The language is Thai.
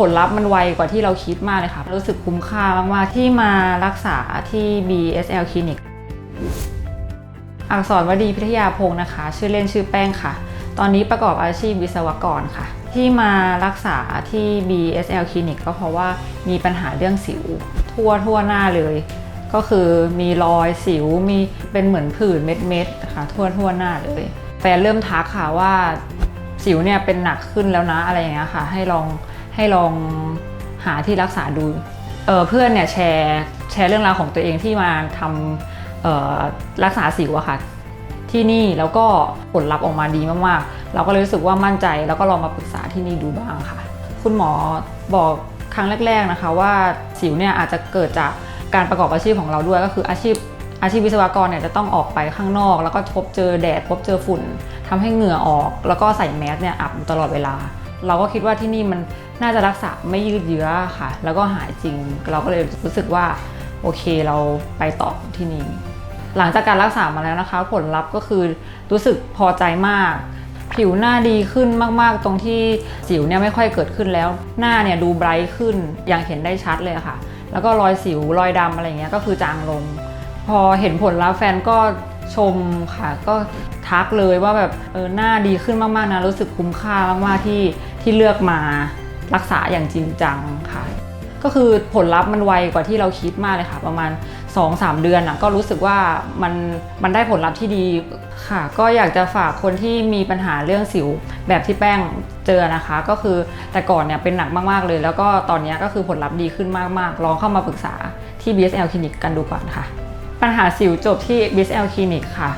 ผลลัพธ์มันไวกว่าที่เราคิดมากเลยค่ะ รู้สึกคุ้มค่ามาก ๆ ที่มารักษาที่ BSL Clinic อักษรวดีพิทยาพงศ์นะคะ ชื่อเล่นชื่อแป้งค่ะ ตอนนี้ประกอบอาชีพวิศวกรค่ะ ที่มารักษาที่ BSL Clinic ก็เพราะว่ามีปัญหาเรื่องสิว ทั่วทั่วหน้าเลย ก็คือมีรอยสิวมีเป็นเหมือนผื่นเม็ดๆค่ะทั่วทั่วหน้าเลยแฟนเริ่มทักค่ะว่าสิวเนี่ยเป็นหนักขึ้นแล้วนะอะไรอย่างเงี้ยค่ะ ให้ลอง ให้ลองหาที่รักษาดูเเพื่อนเนี่ยแชร์แชร์เรื่องราวของตัวเองที่มาทำรักษาสิวอะค่ะที่นี่แล้วก็ผลลัพธ์ออกมาดีมากๆ เราก็เลยรู้สึกว่ามั่นใจแล้วก็ลองมาปรึกษาที่นี่ดูบ้างค่ะ คุณหมอบอกครั้งแรก ๆนะคะว่าสิวเนี่ยอาจจะเกิดจากการประกอบอาชีพของเราด้วยก็คืออาชีพอาชีพวิศวกรเนี่ยจะต้องออกไปข้างนอก แล้วก็พบเจอแดดพบเจอฝุ่นทำให้เหงื่อออก แล้วก็ใส่แมสเนี่ยอับตลอดเวลา เราก็คิดว่าที่นี่มันน่าจะรักษาไม่ยืดเยื้อค่ะ แล้วก็หายจริง เราก็เลยรู้สึกว่าโอเคเราไปต่อที่นี่ หลังจากการรักษามาแล้วนะคะ ผลลัพธ์ก็คือรู้สึกพอใจมาก ผิวหน้าดีขึ้นมากๆ ตรงที่สิวเนี่ยไม่ค่อยเกิดขึ้นแล้ว หน้าเนี่ยดูไบรท์ขึ้นอย่างเห็นได้ชัดเลยค่ะ แล้วก็รอยสิวรอยดำอะไรเงี้ยก็คือจางลง พอเห็นผลแล้วแฟนก็ชมค่ะ ก็ทักเลยว่าแบบเออหน้าดีขึ้นมากๆนะรู้สึกคุ้มค่ามากๆที่ ที่เลือกมารักษาอย่างจริงจังค่ะ ก็คือผลลัพธ์มันไวกว่าที่เราคิดมากเลยค่ะ ประมาณ 2-3 เดือนอะก็รู้สึกว่ามันมันได้ผลลัพธ์ที่ดีค่ะ ก็อยากจะฝากคนที่มีปัญหาเรื่องสิวแบบที่แป้งเจอนะคะ ก็คือแต่ก่อนเนี่ยเป็นหนักมากๆเลย แล้วก็ตอนนี้ก็คือผลลัพธ์ดีขึ้นมากๆ ลองเข้ามาปรึกษาที่ BSL Clinic กันดูก่อนค่ะ ปัญหาสิวจบที่ BSL Clinic ค่ะ